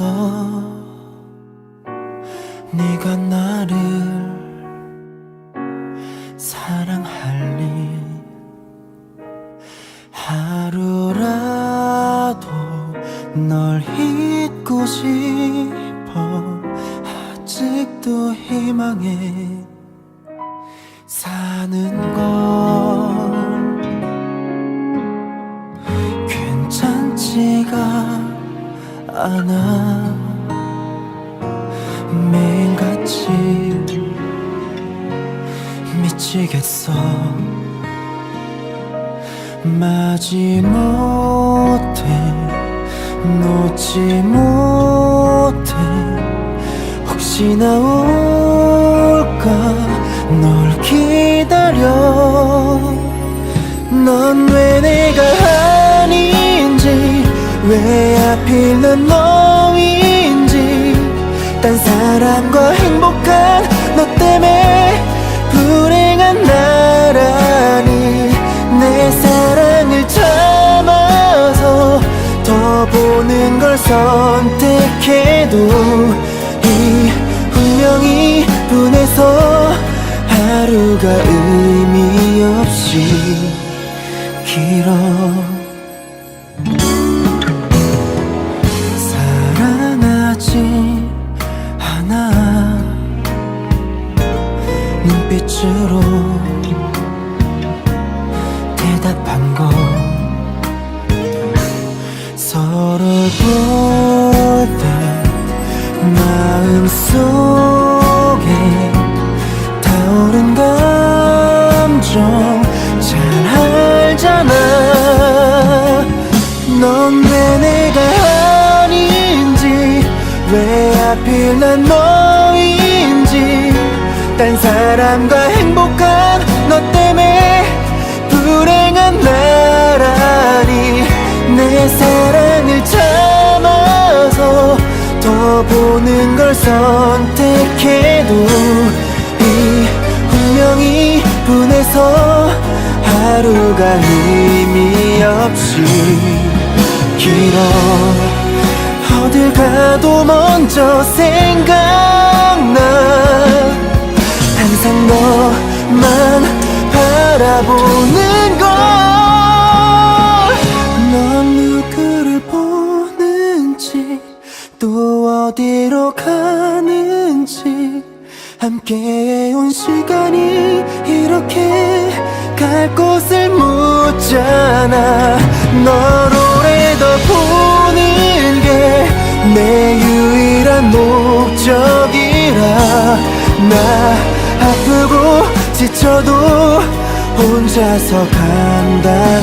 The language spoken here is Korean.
없어 네가 나를 사랑할 리 하루라도 널 잊고 싶어. 아직도 희망해 사는 걸 않아. 매일같이 미치겠어. 마지 못해 놓지 못해 혹시나 올까? 널 기다려. 넌 왜 내가 왜 하필 넌 너인지 딴 사람과 행복한 너 때문에 불행한 나라니 내 사랑을 참아서 더 보는 걸 선택해도 이 운명이 분해서 하루가 의미 없이 길어 대답한 거. 서로 볼때 마음속에 타오른 감정 잘 알잖아. 넌 왜 내가 아닌지 왜 하필 난 너인지. 딴 사람과 행복한 더 보는 걸 선택해도 이 운명이 분해서 하루가 의미 없이 길어 어딜 가도 먼저 생각나 항상 너만 바라보는 걸넌 누구를 보는지 또 어디로 가는지 함께 온 시간이 이렇게 갈 곳을 묻잖아. 널 오래 더 보는 게 내 유일한 목적이라. 나 아프고 지쳐도 혼자서 날